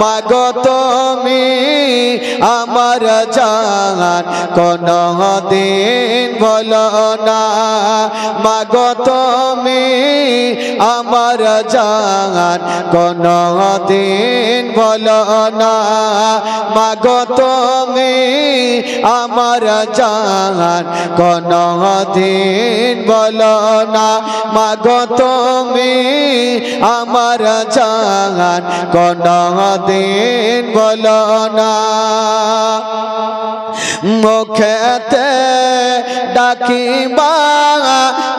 মাগো তুমি আমার জান কোন দিন বলো না। মাগো তুমি আমার জান কোন দিন বলো না। মাগো তুমি আমার জান কোন দিন বলো না। মাগো তুমি আমার জান কোন দিন বলো না। মুখেতে ডাকিবা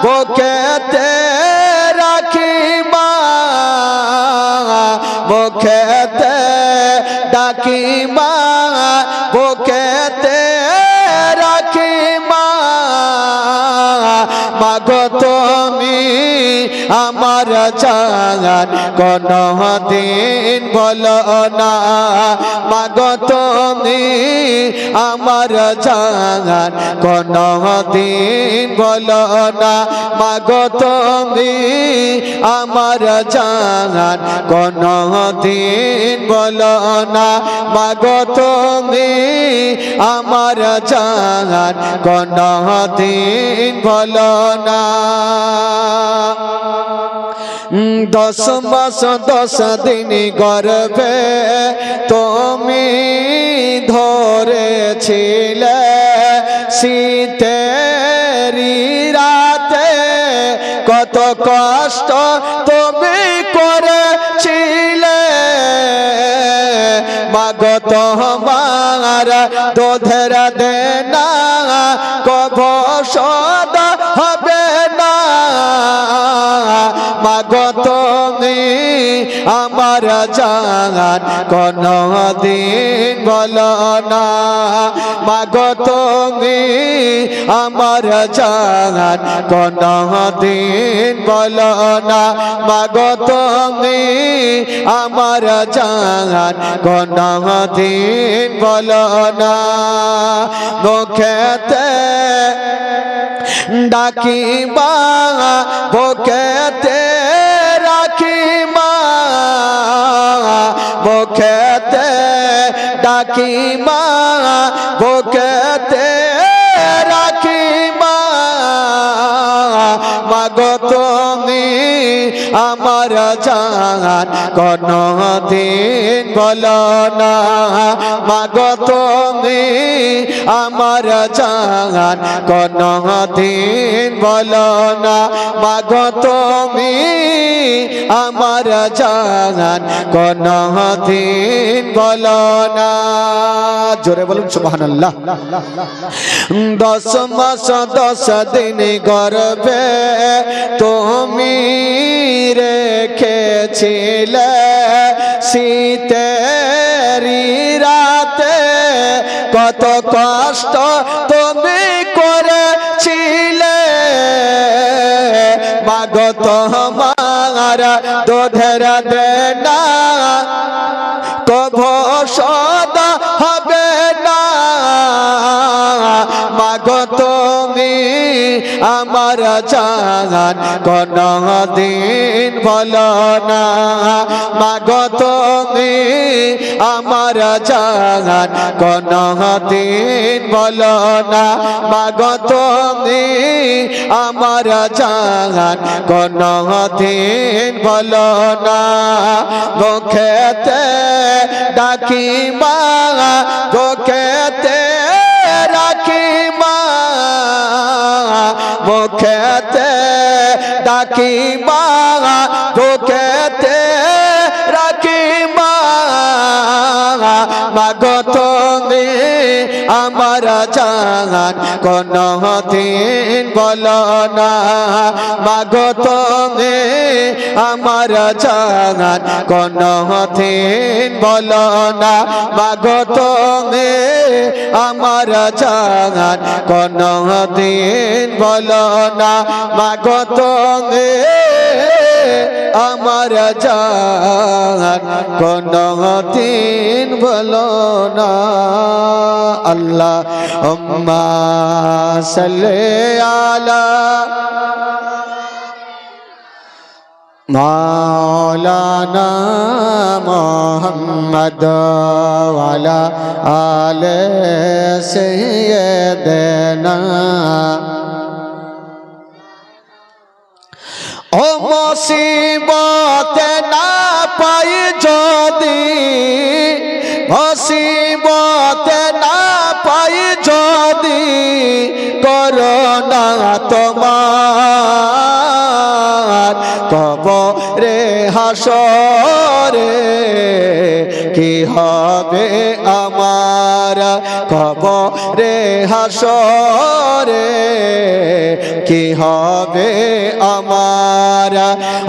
বুকেতে রাখিবা। মুখেতে ডাকিবা বুকেতে রাখিবা। মাগো তুমি আমার জান কোন দিন বলো না। মাগো তুমি আমার জান কোন দিন বলো না। মাগো তুমি আমার জান কোন দিন বলো না। মাগো তুমি আমার জান কোন দিন বলো না। দশ মাস দশ দিন গর্ভে তুমি ধরেছিলে। শীতেরি রাতে কত কষ্ট তুমি করেছিলে। মাগত আমার দোধের দেনা কভ সদ হবে। মাগত আমার জান কোন দিন বলো না। মাগত আমার জান কোন দিন বলো না। মাগত আমার জান কোন দিন বলো না। মুখেতে ডাকিবা বুকেতে বুকেতে ডাকিমা বুকেতে মাগো তুমি আমার জান কোন দিন বলো না। মাগো তুমি আমার জান কোন দিন বলো না। মাগো তুমি আমার জান কোন দিন বলো না। জোরে বলুন, সুবহানাল্লাহ। দশ মাস, দশ দিন গর্ভে তুমি রেখেছিলে শীতেরি রাতে। কত কষ্ট তুমি করেছিলে। মাগত আমার দোধের দেনা। কভ সদা হবে না। মাগো তুমি আমার জান কোন দিন বলো না। মাগো তুমি আমার জান কোন দিন বলো না। মাগো তুমি আমার জান কোন দিন বলো না। মুখেতে ডাকিবা, বুকেতে মুখেতে ডাকিবা বুকেতে মাগো আমার জান কোন দিন বলো না। মাগো তুমি আমার জান কোন দিন বলো না। মাগো তুমি আমার জান কোন দিন না। আমার জান কোন দিন বলো না। আল্লাহ উম্মা সাল্লি আলা মাওলানা মোহাম্মদ ওয়ালা আলে সৈয়দনা মুসিবত না পাই যদি মুসিবত না পাই যদি করোনা তোমার কবরে হাসরে, কি হবে আমার কবরে হাসরে, কি হবে আমার?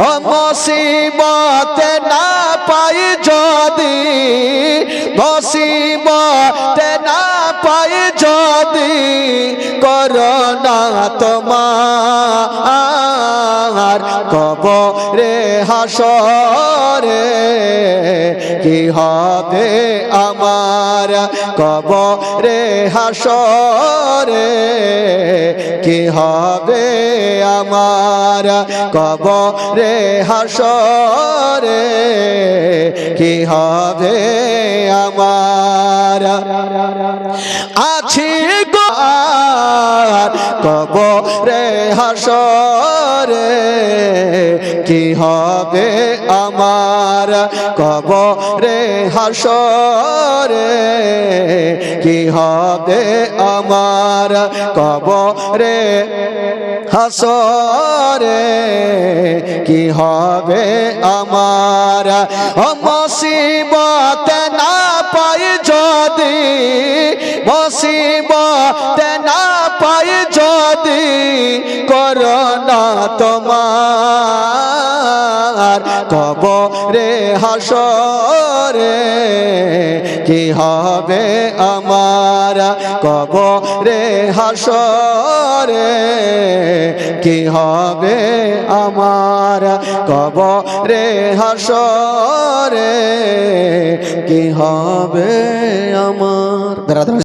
ও মুসিবত না পাই যদি, মুসিবত না পাই যদি, করোনা তোমার কবরে হাসরে, কি হবে আমার? কবরে হাসরে, কি হবে আমার? কবরে হাসরে, কি হবে আমার? আছি কবরে হাসরে, কি হবে আমার কবরে হাসরে? কি হবে আমার কবরে হাসরে? কি হবে আমার? মুসিবত না মুসিবত না পাই যদি করোনা তোমার। কবরে হাসরে কি হবে আমার? কবরে হাসরে কি হবে আমার? কবরে হাসরে কি হবে আমার?